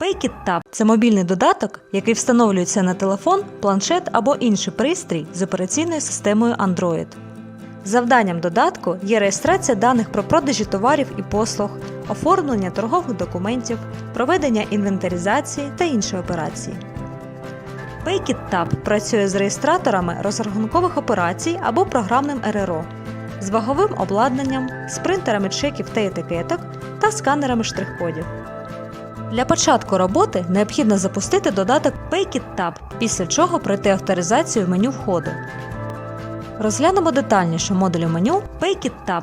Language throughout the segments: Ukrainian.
PayKit Tab – це мобільний додаток, який встановлюється на телефон, планшет або інший пристрій з операційною системою Android. Завданням додатку є реєстрація даних про продажі товарів і послуг, оформлення торгових документів, проведення інвентаризації та інші операції. PayKit Tab працює з реєстраторами розрахункових операцій або програмним РРО, з ваговим обладнанням, з принтерами чеків та етикеток та сканерами штрих-кодів. Для початку роботи необхідно запустити додаток PayKit Tab, після чого пройти авторизацію меню входу. Розглянемо детальніше модулі меню PayKit Tab.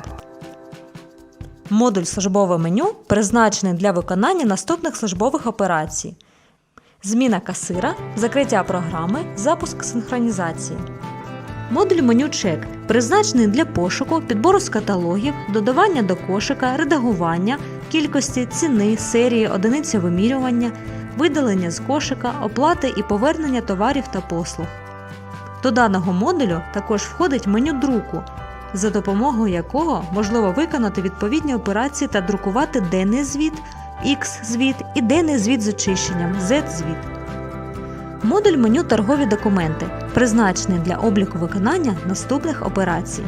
Модуль службове меню призначений для виконання наступних службових операцій: зміна касира, закриття програми, запуск синхронізації. Модуль меню чек призначений для пошуку, підбору з каталогів, додавання до кошика, редагування, кількості, ціни, серії, одиниці вимірювання, видалення з кошика, оплати і повернення товарів та послуг. До даного модулю також входить меню друку, за допомогою якого можливо виконати відповідні операції та друкувати денний звіт, X-звіт і денний звіт з очищенням Z-звіт. Модуль меню торгові документи призначений для обліку виконання наступних операцій: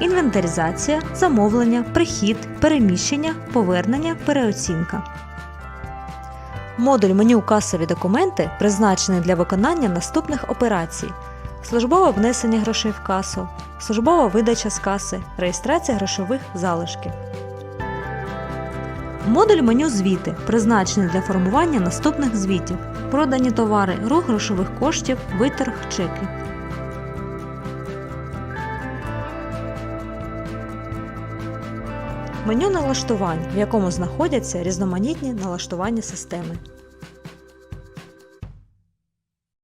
інвентаризація, замовлення, прихід, переміщення, повернення, переоцінка. Модуль меню касові документи призначений для виконання наступних операцій: службове внесення грошей в касу, службова видача з каси, реєстрація грошових залишків. Модуль меню звіти призначений для формування наступних звітів: продані товари, рух грошових коштів, виторг чеків. Меню налаштувань, в якому знаходяться різноманітні налаштування системи.